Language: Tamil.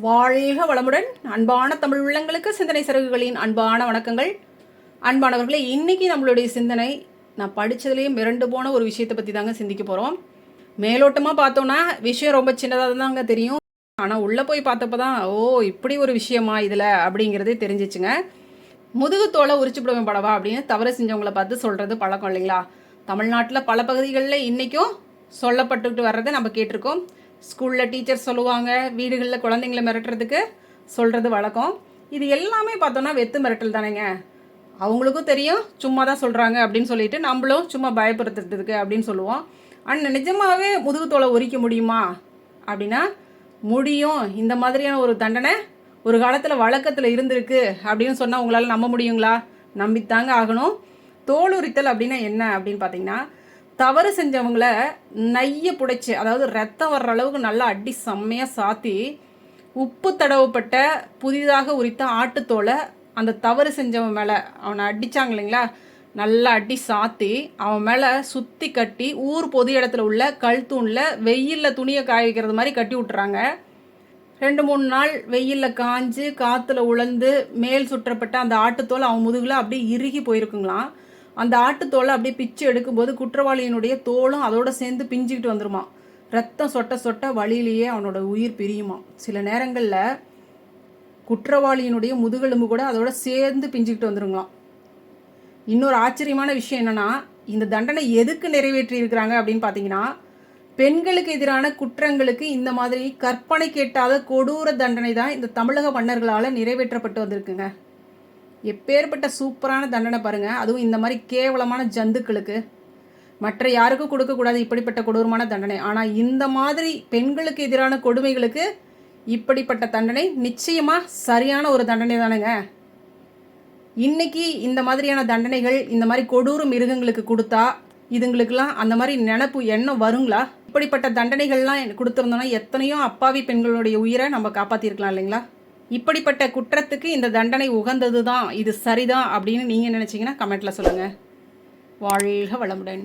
வாழ்க வளமுடன் அன்பான தமிழ் உள்ளங்களுக்கு சிந்தனை சிறகுகளின் அன்பான வணக்கங்கள். அன்பானவர்களே இன்றைக்கி நம்மளுடைய சிந்தனை நான் படித்ததுலேயே மிரண்டு போன ஒரு விஷயத்தை பற்றி தாங்க சிந்திக்க போகிறோம் மேலோட்டமாக பார்த்தோன்னா விஷயம் ரொம்ப சின்னதாக தாங்க தெரியும். ஆனால் உள்ளே போய் பார்த்தப்ப தான் ஓ இப்படி ஒரு விஷயமா இதில் அப்படிங்கிறதே தெரிஞ்சிச்சுங்க. முதுகு தோலை உரிச்சுப்பிடுவேன் படவா அப்படின்னு தவறு செஞ்சவங்களை பார்த்து சொல்கிறது பழக்கம் இல்லைங்களா? தமிழ்நாட்டில் பல பகுதிகளில் இன்றைக்கும் சொல்லப்பட்டுக்கிட்டு வர்றதை நம்ம கேட்டிருக்கோம். ஸ்கூலில் டீச்சர் சொல்லுவாங்க வீடுகளில் குழந்தைங்களை மிரட்டுறதுக்கு சொல்கிறது வழக்கம். இது எல்லாமே பார்த்தோன்னா வெத்து மிரட்டல் தானேங்க. அவங்களுக்கும் தெரியும் சும்மா தான் சொல்கிறாங்க அப்படின்னு சொல்லிட்டு நம்மளும் சும்மா பயப்படுத்துறதுக்கு அப்படின்னு சொல்லுவோம். ஆனால் நிஜமாகவே முதுகு தோலை உரிக்க முடியுமா? அப்படின்னா முடியும். இந்த மாதிரியான ஒரு தண்டனை ஒரு காலத்தில் வழக்கத்தில் இருந்திருக்கு அப்படின்னு சொன்னால் உங்களால் நம்ப முடியுங்களா? நம்பித்தாங்க ஆகணும். தோலுரித்தல் அப்படின்னா என்ன அப்படின்னு பார்த்தீங்கன்னா தவறு செஞ்சவங்கள நைய புடைச்சி அதாவது ரத்தம் வர்ற அளவுக்கு நல்லா அடி செம்மையாக சாத்தி உப்பு தடவப்பட்ட புதிதாக உரித்த ஆட்டுத்தோலை அந்த தவறு செஞ்சவன் மேலே அவனை அடித்தாங்க இல்லைங்களா? நல்லா அடி சாத்தி அவன் மேலே சுற்றி கட்டி ஊர் பொது இடத்துல உள்ள கல் தூணில் வெயிலில் துணியை காய வைக்கிறது மாதிரி கட்டி விட்டுறாங்க. ரெண்டு மூணு நாள் வெயிலில் காஞ்சு காற்றுல உழந்து மேல் சுற்றப்பட்ட அந்த ஆட்டுத்தோல் அவன் முதுகில் அப்படியே இறுகி போயிருக்குங்களாம். அந்த ஆட்டுத்தோலை அப்படியே பிச்சு எடுக்கும்போது குற்றவாளியினுடைய தோலும் அதோட சேர்ந்து பிஞ்சுக்கிட்டு வந்துருமா. ரத்தம் சொட்ட சொட்ட வழியிலேயே அவனோட உயிர் பிரியுமா. சில நேரங்களில் குற்றவாளியினுடைய முதுகெலும்பு கூட அதோட சேர்ந்து பிஞ்சுக்கிட்டு வந்துருங்களாம். இன்னொரு ஆச்சரியமான விஷயம் என்னென்னா இந்த தண்டனை எதுக்கு நிறைவேற்றி இருக்கிறாங்க அப்படின்னு பார்த்தீங்கன்னா பெண்களுக்கு எதிரான குற்றங்களுக்கு இந்த மாதிரி கற்பனை கேட்டாத கொடூர தண்டனை தான் இந்த தமிழக மன்னர்களால் நிறைவேற்றப்பட்டு வந்திருக்குங்க. எப்பேற்பட்ட சூப்பரான தண்டனை பாருங்கள் அதுவும் இந்த மாதிரி கேவலமான ஜந்துக்களுக்கு. மற்ற யாருக்கும் கொடுக்கக்கூடாது இப்படிப்பட்ட கொடூரமான தண்டனை. ஆனால் இந்த மாதிரி பெண்களுக்கு எதிரான கொடுமைகளுக்கு இப்படிப்பட்ட தண்டனை நிச்சயமாக சரியான ஒரு தண்டனை தானுங்க. இன்னைக்கு இந்த மாதிரியான தண்டனைகள் இந்த மாதிரி கொடூர மிருகங்களுக்கு கொடுத்தா இதுங்களுக்கெல்லாம் அந்த மாதிரி நினப்பு எண்ணம் வருங்களா? இப்படிப்பட்ட தண்டனைகள்லாம் கொடுத்துருந்தோன்னா எத்தனையோ அப்பாவி பெண்களுடைய உயிரை நம்ம காப்பாற்றிருக்கலாம் இல்லைங்களா? இப்படிப்பட்ட குற்றத்துக்கு இந்த தண்டனை உகந்தது தான் இது சரிதான் அப்படின்னு நீங்கள் நினச்சிங்கன்னா கமெண்ட்டில் சொல்லுங்கள் வாழ்க வளமுடன்.